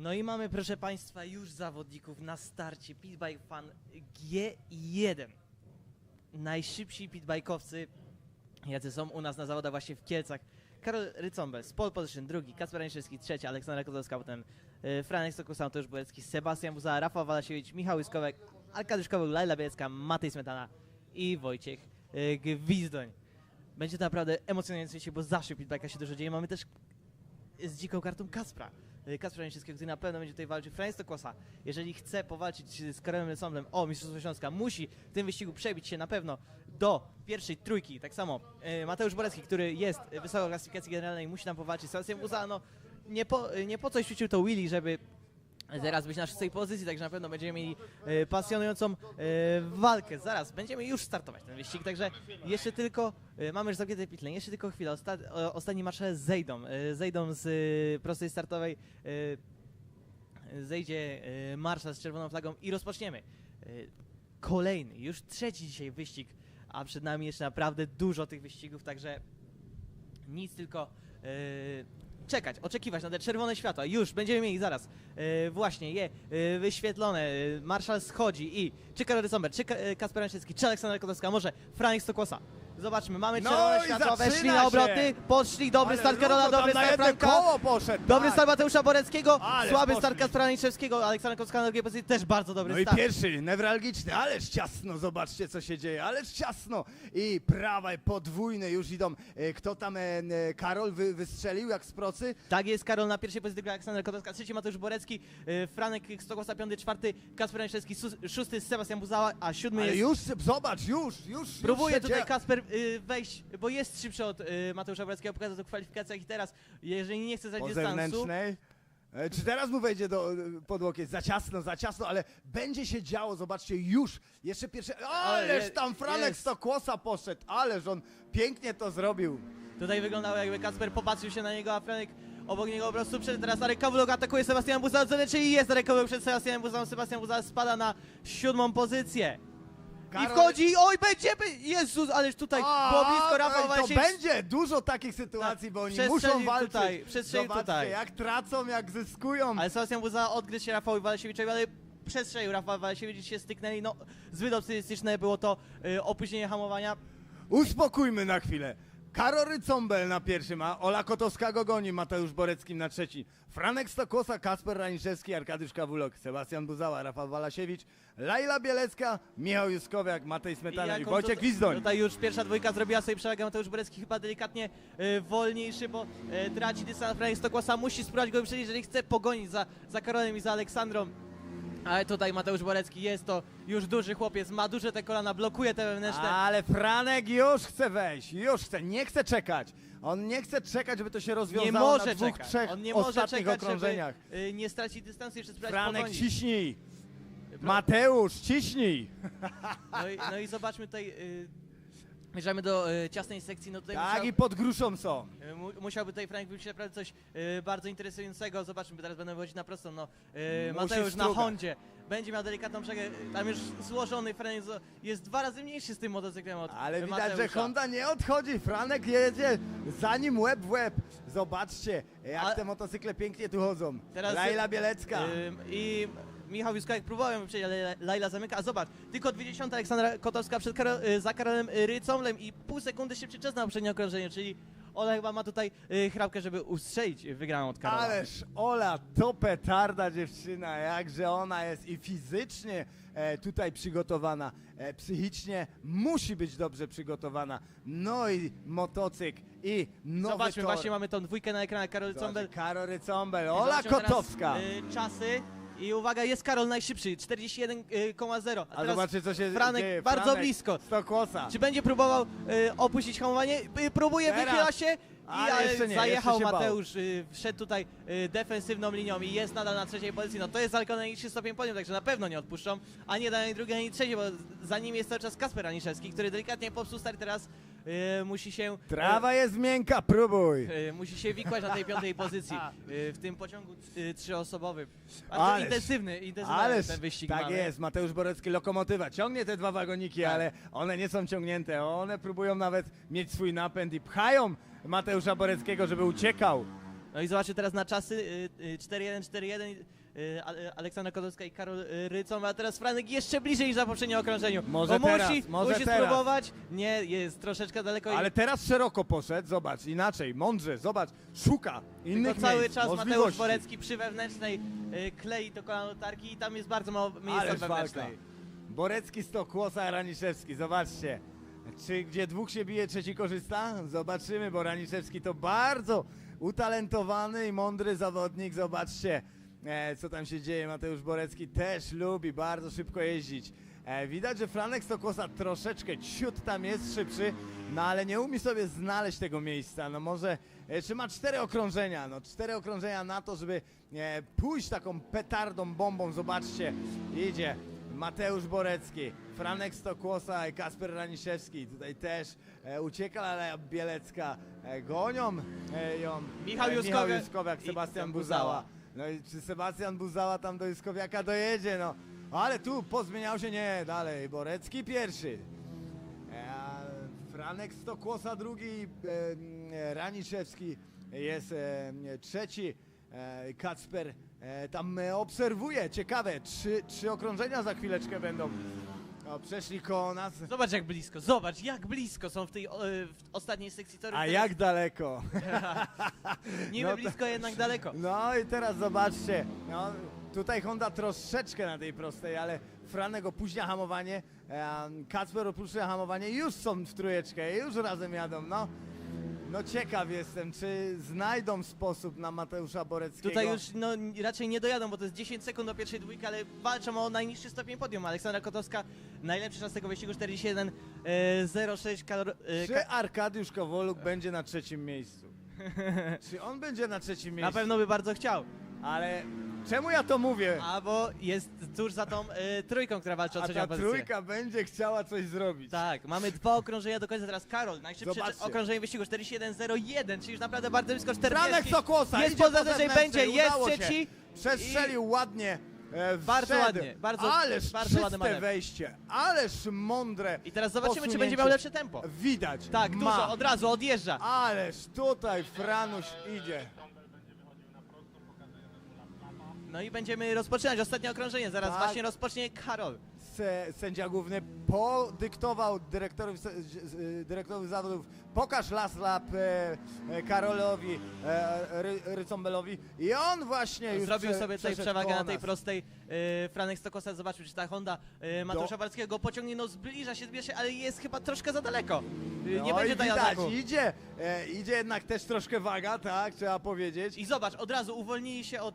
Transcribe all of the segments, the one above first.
No i mamy, proszę Państwa, już zawodników na starcie. Pitbike Fan G1. Najszybsi pitbajkowcy, jacy są u nas na zawodach właśnie w Kielcach. Karol Rycombel z pole position drugi, Kacper Aniszewski trzeci, Aleksander Kozłowska potem y, Franek Stokusa, Mateusz Bolecki, Sebastian Buza, Rafał Walasiewicz, Michał Łyskowek, Arkadiusz Kowył, Laila Bielska, Matej Smetana i Wojciech y, Gwizdoń. Będzie to naprawdę emocjonujące dzisiaj, bo zawsze pitbajka się dużo dzieje. Mamy też z dziką kartą Kaspra. Y, Kacpra Aniszewskiego, który na pewno będzie tutaj walczył. Franek Stokosa, jeżeli chce powalczyć z Karolem Resomblem o Mistrzostwo Śląska, musi w tym wyścigu przebić się na pewno do pierwszej trójki. Tak samo y, Mateusz Borecki, który jest wysoko w klasyfikacji generalnej, musi tam powalczyć z Sebastianem Buza. No, nie po, nie po coś ćwiczył to Willy, żeby Zaraz być na szóstej pozycji, także na pewno będziemy mieli e, pasjonującą e, walkę. Zaraz będziemy już startować ten wyścig, także jeszcze tylko, e, mamy już zamknięte pitlę, jeszcze tylko chwilę. Osta, ostatni marsze zejdą, e, zejdą z e, prostej startowej, e, zejdzie e, marszal z czerwoną flagą i rozpoczniemy. E, kolejny, już trzeci dzisiaj wyścig, a przed nami jeszcze naprawdę dużo tych wyścigów, także nic tylko e, czekać, oczekiwać na te czerwone światła. Już będziemy mieli zaraz e, właśnie je e, wyświetlone. Marszal schodzi i czy Karol Rysomber, czy e, Kasper Rańczycki, czy Aleksander Kotowska, może Franek Stokłosa. Zobaczmy, mamy No czerwone i zaczyna weszli na się. obroty, poszli, dobry Ale start Karola, tam dobry na start jedno Franka. koło poszedł. Dobry tak. start Mateusza Boreckiego, Ależ słaby poszli. start Kaspera Niczewskiego, Aleksander Kotowska na drugiej pozycji też bardzo dobry No i start. pierwszy, newralgiczny, ależ ciasno, zobaczcie co się dzieje, ależ ciasno. I prawe, podwójne już idą. E, Kto tam, e, Karol wy, wystrzelił jak z procy? Tak jest, Karol na pierwszej pozycji gra Aleksander Kotowska, trzeci Mateusz Borecki, y, Franek Stokłosa, piąty, czwarty Kasper Niczewski, szósty Sebastian Buzała, a siódmy Ale jest już, zobacz, już, już. Próbuje już się tutaj dzieje. Kasper wejść, bo jest szybszy od y, Mateusza Boreckiego, pokazał to w kwalifikacjach i teraz, jeżeli nie chce po zdać dystansu, zewnętrznej. E, Czy teraz mu wejdzie do, e, pod łokieć? Za ciasno, za ciasno, ale będzie się działo, zobaczcie, już. Jeszcze pierwsze, ależ tam Franek jest. Stokłosa poszedł, ależ on pięknie to zrobił. tutaj wyglądało jakby Kasper popatrzył się na niego, a Franek obok niego po prostu przed teraz Arek Kawulok atakuje Sebastiana Buza, czyli jest Arek Kawulok przed Sebastianem Buzą, Sebastian Buza spada na siódmą pozycję. I Karol- wchodzi, oj będzie, by- Jezus, ależ tutaj A, było blisko, ej, Rafał To Walesiewicz będzie dużo takich sytuacji, Tak, bo oni przestrzelił muszą walczyć. tutaj, przestrzelił Zobaczcie, tutaj. jak tracą, jak zyskują. Ale Sebastian Buza odgryzł się Rafałowi Walesiewiczowi, ale przestrzelił Rafał Walesiewicz się styknęli. No, zbyt optymistyczne było to y, opóźnienie hamowania. Uspokójmy na chwilę. Karol Rycombel na pierwszym, a Ola Kotowska go goni, Mateusz Boreckim na trzeci. Franek Stokłosa, Kasper Raniszewski, Arkadiusz Kawulok, Sebastian Buzała, Rafał Walasiewicz, Laila Bielecka, Michał Juskowiak, Matej Smetana i, jaką Wojciech Gwizdoń. Tutaj już pierwsza dwójka zrobiła sobie przewagę. Mateusz Borecki chyba delikatnie y, wolniejszy, bo y, traci dystans. Franek Stokłosa musi spróbować go wyprzedzić, jeżeli chce pogonić za, za Karolem i za Aleksandrą. Ale tutaj Mateusz Borecki jest to już duży chłopiec, ma duże te kolana, blokuje te wewnętrzne. Ale Franek już chce wejść, już chce, nie chce czekać. On nie chce czekać, żeby to się rozwiązało nie na może dwóch, czekać. trzech On nie może ostatnich czekać, okrążeniach. żeby y, nie stracić dystansu jeszcze spróbować Franek, pogonić. ciśnij! Mateusz, ciśnij! No i, no i zobaczmy tutaj, y, wjeżdżamy do y, ciasnej sekcji, no tutaj Tak, musiał, i pod gruszą są. y, mu, musiałby tutaj Frank wyjść naprawdę coś y, bardzo interesującego, zobaczmy, teraz będę wychodzić na prostą, no Musi Mateusz na strugać. Hondzie, będzie miał delikatną przegę, tam już złożony Frank zo- jest dwa razy mniejszy z tym motocyklem od Ale widać, Mateusza. że Honda nie odchodzi. Franek jedzie za nim łeb w łeb. Zobaczcie, jak A- te motocykle pięknie tu chodzą. Teraz- Laila Bielecka. Ym, I Michał Wiskowek próbował wyprzedzić, ale Laila zamyka. A zobacz, tylko 20 Aleksandra Kotowska przed Karol, y, za Karolem Rycomlem i pół sekundy szybszy czas na poprzednie okrążenie, czyli Ola chyba ma tutaj y, chrapkę, żeby ustrzelić wygraną od Karola. Ależ Ola to petarda dziewczyna, jakże ona jest i fizycznie e, tutaj przygotowana, e, psychicznie musi być dobrze przygotowana. No i motocykl i nowy Zobaczmy, tor. właśnie mamy tą dwójkę na ekranie, Karol Zobaczcie, Rycombel. Karol Rycombel, Ola Zobaczmy teraz, Kotowska. y, czasy i uwaga, jest Karol najszybszy, 41,0. A A teraz zobaczcie co się Franek dzieje. bardzo Franek blisko. Stokłosa. Czy będzie próbował y, opuścić hamowanie? Y, próbuje, Teraz. wychyla się i Ale ale jeszcze nie, zajechał jeszcze się. Mateusz, y, wszedł tutaj y, defensywną linią i jest nadal na trzeciej pozycji. No to jest daleko najniższy stopień podium, także na pewno nie odpuszczą ani na ani drugiej, ani trzeciej, bo za nim jest cały czas Kasper Aniszewski, który delikatnie popsuł stary teraz y, musi się... y, Trawa jest miękka, próbuj. y, musi się wikłać na tej piątej pozycji y, w tym pociągu trzyosobowym. Bardzo Ależ- intensywny, intensywny Ależ ten wyścig tak mamy. jest, Mateusz Borecki lokomotywa. Ciągnie te dwa wagoniki, Tak. ale one nie są ciągnięte. One próbują nawet mieć swój napęd i pchają Mateusza Boreckiego, żeby uciekał. No i zobaczcie teraz na czasy y, y, 4-1, 4-1. Y, Ale- Aleksandra Kozłowska i Karol y, Rycą, a teraz Franek jeszcze bliżej niż na poprzednim okrążeniu. Może Bo teraz, musi, może musi teraz. spróbować. Nie, jest troszeczkę daleko. Ale teraz szeroko poszedł, zobacz, inaczej, mądrze, zobacz, szuka innych Tylko cały miejsc, czas Mateusz możliwości. Borecki przy wewnętrznej y, klei to kolano tarki i tam jest bardzo mało miejsca Ależ walka. wewnętrznej. Borecki, Stokłosa, Raniszewski, zobaczcie. Czy gdzie dwóch się bije, trzeci korzysta? Zobaczymy, bo Raniszewski to bardzo utalentowany i mądry zawodnik. Zobaczcie, e, co tam się dzieje. Mateusz Borecki też lubi bardzo szybko jeździć. E, widać, że Franek Stokłosa troszeczkę ciut tam jest szybszy, no ale nie umie sobie znaleźć tego miejsca. No może, e, czy ma cztery okrążenia? No cztery okrążenia na to, żeby e, pójść taką petardą, bombą. Zobaczcie, idzie Mateusz Borecki, Franek Stokłosa i Kasper Raniszewski. Tutaj też e, ucieka Aleja Bielecka. E, gonią e, ją Michał e, Juskowiak Michał Juskowiak Sebastian Buzała. No i czy Sebastian Buzała tam do Juskowiaka dojedzie? No, ale tu pozmieniał się nie, dalej. Borecki pierwszy. E, Franek Stokłosa drugi, e, m, Raniszewski jest e, trzeci. E, Kacper e, tam e, obserwuje, ciekawe, trzy, trzy okrążenia za chwileczkę będą. O, przeszli koło nas. Zobacz jak blisko, zobacz jak blisko są w tej o, y, w ostatniej sekcji toru. A jak daleko? Niby no to- blisko, jednak daleko. No i teraz zobaczcie, no, tutaj Honda troszeczkę na tej prostej, ale Franek opóźnia hamowanie, Kacper opóźnia hamowanie już są w trójeczkę, już razem jadą, no. No ciekaw jestem, czy znajdą sposób na Mateusza Boreckiego. Tutaj już no, raczej nie dojadą, bo to jest 10 sekund do pierwszej dwójki, ale walczą o najniższy stopień podium. Aleksandra Kotowska, najlepszy czas tego wyścigu 41 e, 06 kalor... e, Czy ka- Arkadiusz Kowoluk będzie na trzecim miejscu? czy on będzie na trzecim miejscu? Na pewno by bardzo chciał. Ale czemu ja to mówię? A bo jest tuż za tą e, trójką, która walczy o A trzecią ta pozycję. trójka będzie chciała coś zrobić. Tak, mamy dwa okrążenia do końca. Teraz Karol, najszybsze Zobaczcie. okrążenie wyścigu 41.01, czyli już naprawdę bardzo blisko 40. Franek Sokłosa Jest idzie poza po że zewnętrznej, będzie, jest udało się. trzeci. Przestrzelił ładnie. E, Bardzo wszedł. ładnie, bardzo- Ależ bardzo czyste ładny manewr. wejście, ależ mądre. I teraz zobaczymy, czy będzie posunięcie. miał lepsze tempo. Widać, Tak, ma. dużo, od razu odjeżdża. Ależ tutaj Franuś idzie. No i będziemy rozpoczynać ostatnie okrążenie. Zaraz Tak. właśnie rozpocznie Karol. Se, sędzia główny podyktował dyrektorowi, z- dyrektorowi zawodów pokaż las lap e, e, Karolowi e, Ry, Rycombelowi i on właśnie już Zrobił prze- sobie tutaj przeszedł przewagę koło na tej nas. prostej. E, Franek Stokosa zobaczył, czy ta Honda e, Mateusza Barskiego pociągnie. No zbliża się, zbliża się, ale jest chyba troszkę za daleko. E, nie no będzie i tutaj widać, ataku. idzie, e, idzie jednak też troszkę waga, tak, trzeba powiedzieć. I zobacz, od razu uwolnili się od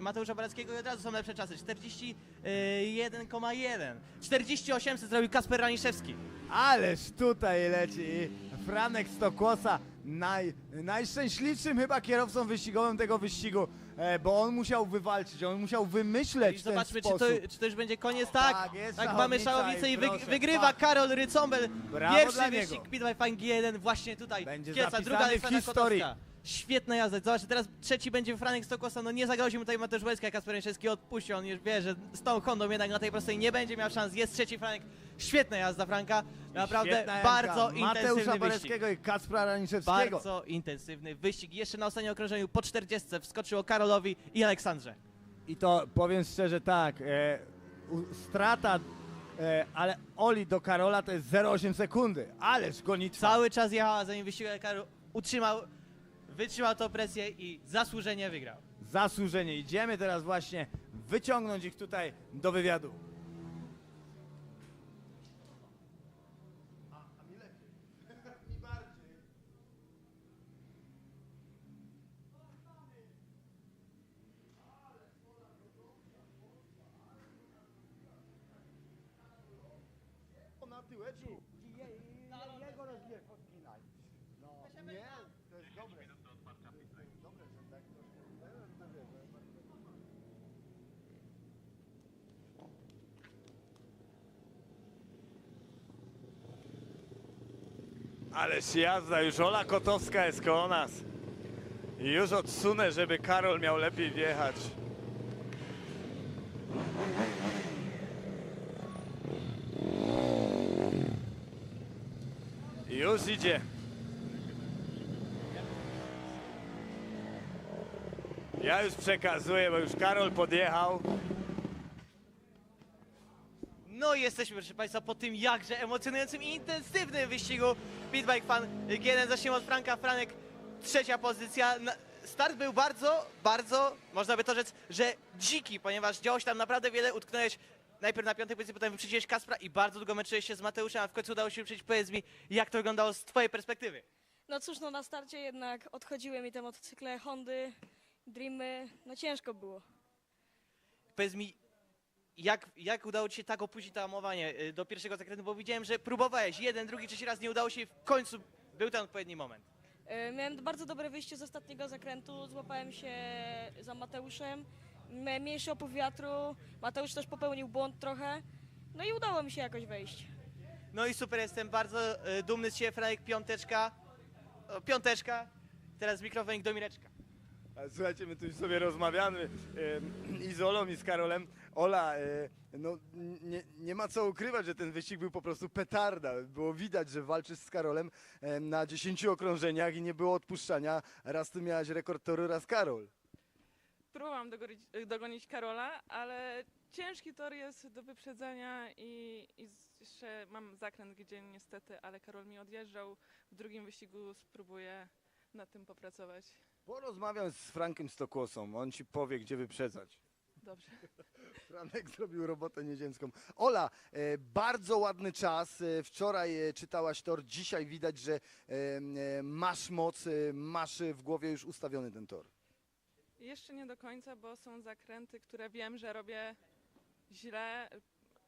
Mateusza Bareckiego i od razu są lepsze czasy. 41,1. 4800 zrobił Kasper Raniszewski. Ależ tutaj leci Franek Stokłosa, naj, najszczęśliwszym chyba kierowcą wyścigowym tego wyścigu, e, bo on musiał wywalczyć, on musiał I wymyśleć ten zobaczmy, czy sposób. to, czy to już będzie koniec. Tak, Tak, jest tak mamy szałowicę i i wy, proszę, wygrywa tak. Karol Rycombel. Brawo Pierwszy dla wyścig niego. Pitway Fang G1 właśnie tutaj. Będzie zapisany druga w Aleksandra historii. Kotowska. Świetna jazda. Zobaczcie, teraz trzeci będzie Franek Stokosa. No nie zagrozi mu tutaj Mateusz Łezka, jak Kasper Jęczewski odpuści. On już wie, że z tą Hondą jednak na tej prostej nie będzie miał szans. Jest trzeci Franek. Świetna jazda Franka. Naprawdę Świetna jazda bardzo intensywny wyścig. Boreckiego i Kacpra Raniszewskiego. Bardzo intensywny wyścig. Jeszcze na ostatnim okrążeniu po 40 wskoczyło Karolowi i Aleksandrze. I to powiem szczerze tak, e, u, strata, e, ale Oli do Karola to jest 0,8 sekundy, ależ gonitwa. Cały czas jechała za nim wyścig, ale Karol utrzymał, wytrzymał tą presję i zasłużenie wygrał. Zasłużenie. Idziemy teraz właśnie wyciągnąć ich tutaj do wywiadu. na tyłeczku. Jego rozbieg odginaj. No, nie, to jest. Dobre, Ależ jazda, już Ola Kotowska jest koło nas. I już odsunę, żeby Karol miał lepiej wjechać. Już idzie. Ja już przekazuję, bo już Karol podjechał. No i jesteśmy, proszę Państwa, po tym jakże emocjonującym i intensywnym wyścigu Pitbike Fan G1. Zaczniemy od Franka. Franek, trzecia pozycja. Start był bardzo, bardzo, można by to rzec, że dziki, ponieważ działo się tam naprawdę wiele. Utknąłeś najpierw na piątej pozycji, potem wyprzedziłeś Kaspra i bardzo długo męczyłeś się z Mateuszem, a w końcu udało się wyprzedzić. Powiedz mi, jak to wyglądało z Twojej perspektywy? No cóż, no na starcie jednak odchodziły mi te motocykle Hondy, Dreamy, no ciężko było. Powiedz mi, jak, jak udało Ci się tak opuścić to hamowanie y, do pierwszego zakrętu, bo widziałem, że próbowałeś jeden, drugi, trzeci raz, nie udało się i w końcu był ten odpowiedni moment. E, Miałem bardzo dobre wyjście z ostatniego zakrętu, złapałem się za Mateuszem, miałem mniejszy opływ wiatru, Mateusz też popełnił błąd trochę, no i udało mi się jakoś wejść. No i super, jestem bardzo y, dumny z Ciebie, Franek, piąteczka, o, piąteczka, teraz mikrofonik do Mireczka. A Słuchajcie, my tu już sobie rozmawiamy e, i z Olą i z Karolem. Ola, e, no nie, nie ma co ukrywać, że ten wyścig był po prostu petarda. Było widać, że walczysz z Karolem e, na 10 okrążeniach i nie było odpuszczania. Raz ty miałaś rekord toru, raz Karol. Próbowałam dogonić, dogonić Karola, ale ciężki tor jest do wyprzedzenia i, i jeszcze mam zakręt, gdzie niestety, ale Karol mi odjeżdżał. W drugim wyścigu spróbuję nad tym popracować. Porozmawiam z Frankiem Stokłosą, on ci powie, gdzie wyprzedzać. Dobrze. Franek zrobił robotę nieziemską. Ola, e, bardzo ładny czas. E, wczoraj e, czytałaś tor, dzisiaj widać, że e, e, masz moc, e, masz e, w głowie już ustawiony ten tor. Jeszcze nie do końca, bo są zakręty, które wiem, że robię źle,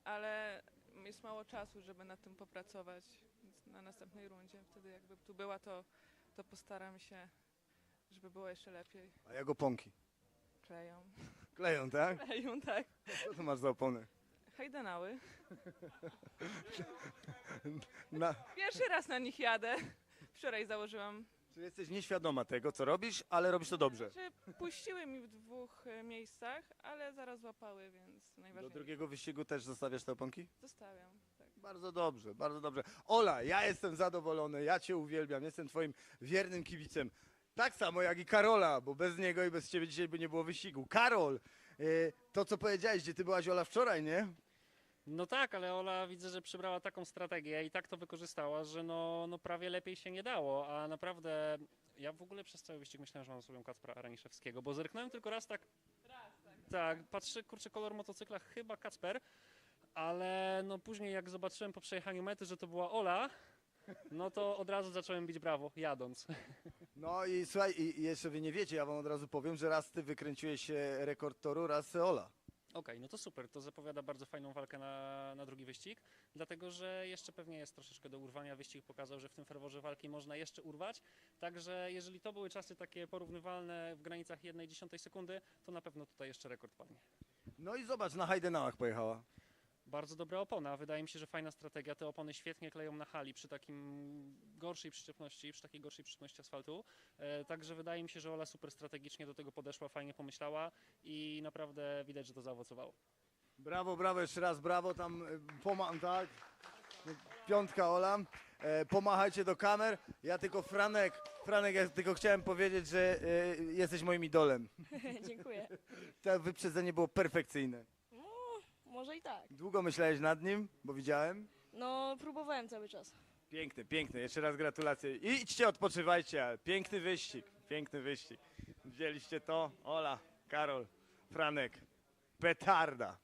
ale jest mało czasu, żeby nad tym popracować Więc na następnej rundzie. Wtedy jakby tu była, to, to postaram się, żeby było jeszcze lepiej. A jak oponki? Kleją. Kleją, tak? Kleją, tak. Co to masz za opony? Hajdenały. Na, Pierwszy raz na nich jadę. Wczoraj założyłam. czy jesteś nieświadoma tego, co robisz, ale robisz to dobrze. Znaczy, puściły mi w dwóch e, miejscach, ale zaraz złapały, więc Do najważniejsze. drugiego wyścigu też zostawiasz te oponki? Zostawiam. Tak. Bardzo dobrze, bardzo dobrze. Ola, ja jestem zadowolony, ja cię uwielbiam, jestem twoim wiernym kibicem. Tak samo jak i Karola, bo bez niego i bez ciebie dzisiaj by nie było wyścigu. Karol, y, to co powiedziałeś, gdzie ty byłaś Ola wczoraj, nie? No tak, ale Ola widzę, że przybrała taką strategię i tak to wykorzystała, że no, no prawie lepiej się nie dało, a naprawdę ja w ogóle przez cały wyścig myślałem, że mam sobie Kacpra Raniszewskiego, bo zerknąłem tylko raz tak, tak, patrzę, kurczę, kolor motocykla chyba Kacper, ale no później jak zobaczyłem po przejechaniu mety, że to była Ola, no to od razu zacząłem bić brawo, jadąc. No i słuchaj, i i jeszcze wy nie wiecie, ja wam od razu powiem, że raz ty wykręciłeś e, rekord toru, raz Ola. Okej, no to super, to zapowiada bardzo fajną walkę na, na drugi wyścig, dlatego że jeszcze pewnie jest troszeczkę do urwania. Wyścig pokazał, że w tym ferworze walki można jeszcze urwać, także jeżeli to były czasy takie porównywalne w granicach 1,1 sekundy, to na pewno tutaj jeszcze rekord padnie. No i zobacz, na Heidenauach pojechała. Bardzo dobra opona, wydaje mi się, że fajna strategia. Te opony świetnie kleją na hali przy takim gorszej przyczepności, przy takiej gorszej przyczepności asfaltu. E, także wydaje mi się, że Ola super strategicznie do tego podeszła, fajnie pomyślała i naprawdę widać, że to zaowocowało. Brawo, brawo, jeszcze raz brawo, tam e, pomam, tak? Piątka Ola. E, pomachajcie do kamer. Ja tylko Franek, Franek, ja tylko chciałem powiedzieć, że e, jesteś moim idolem. Dziękuję. To wyprzedzenie było perfekcyjne. Może i tak. Długo myślałeś nad nim, bo widziałem. No, próbowałem cały czas. Piękny, piękny. Jeszcze raz gratulacje. I idźcie, odpoczywajcie. Piękny wyścig, piękny wyścig. Widzieliście to? Ola, Karol, Franek. Petarda.